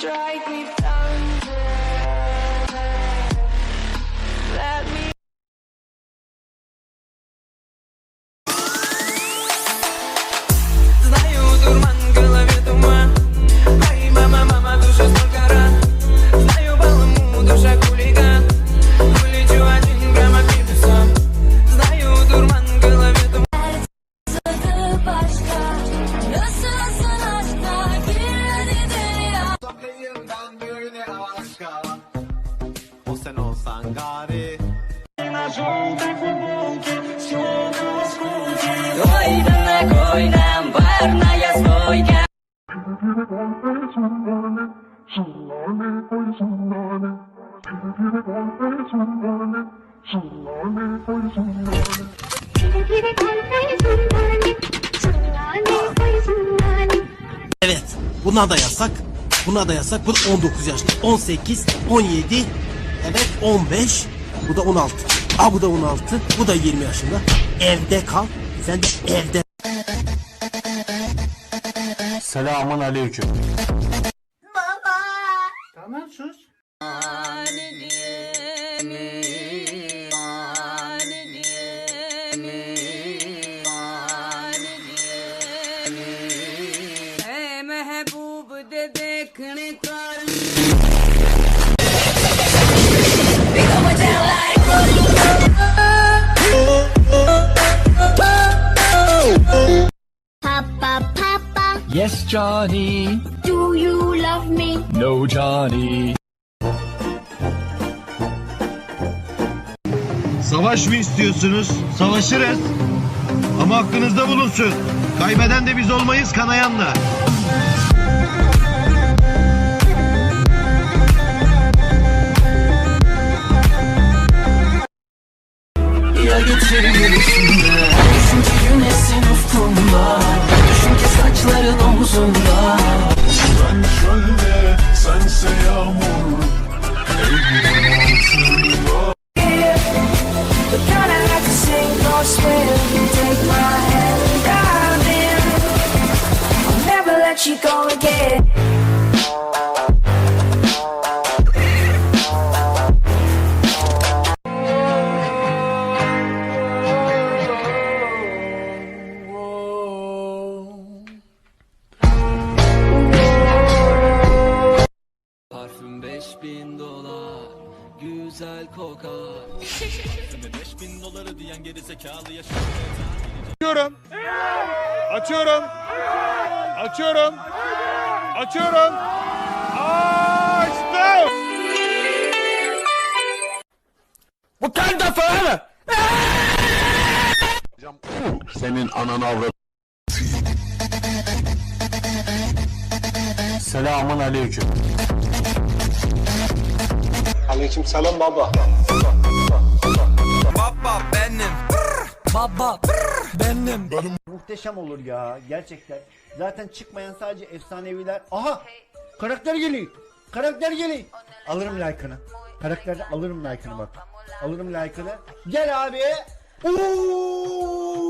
strike me sen olsan gari Evet. Buna da yasak. Buna da yasak. Bu da 19 yaşlı. 18, 17, evet 15. Bu da 16. Aa bu da 16. Bu da 20 yaşında. Evde kal. Sen de evde. Selamun aleyküm. है महबूब दे देखने का Johnny. do you love me No Johnny. Savaş mı istiyorsunuz? Savaşırız. Ama aklınızda bulunsun. Kaybeden de biz olmayız kanayanla. Omzunda Ben şöyle sense yağmur like to sink or swim. Take my hand, dive in. I'll never let you go again. Güzel kokar Açıyorum. Açıyorum. Açıyorum. Açıyorum. Açtım. Senin ananı avrat Selamun aleyküm. Aleyküm selam baba Baba benim Baba benim Muhteşem olur ya gerçekten. Zaten çıkmayan sadece efsaneviler. Aha! Karakter geliyor. Karakter geliyor. Alırım like'ını. Karakterde alırım like'ını bak. Alırım like'ını. Gel abi. Oo!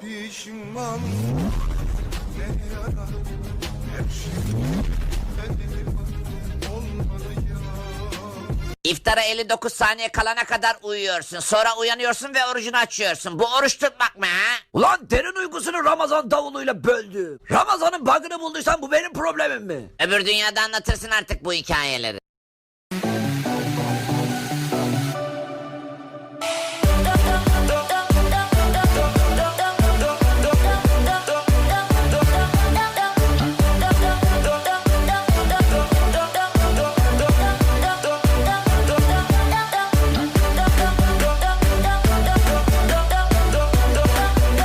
Pişman Ne yara Hep şimdi Olmadı ya İftara 59 saniye kalana kadar uyuyorsun. Sonra uyanıyorsun ve orucunu açıyorsun. Bu oruç tutmak mı ha? Ulan derin uykusunu Ramazan davuluyla böldü. Ramazan'ın bug'ını bulduysan bu benim problemim mi? Öbür dünyada anlatırsın artık bu hikayeleri.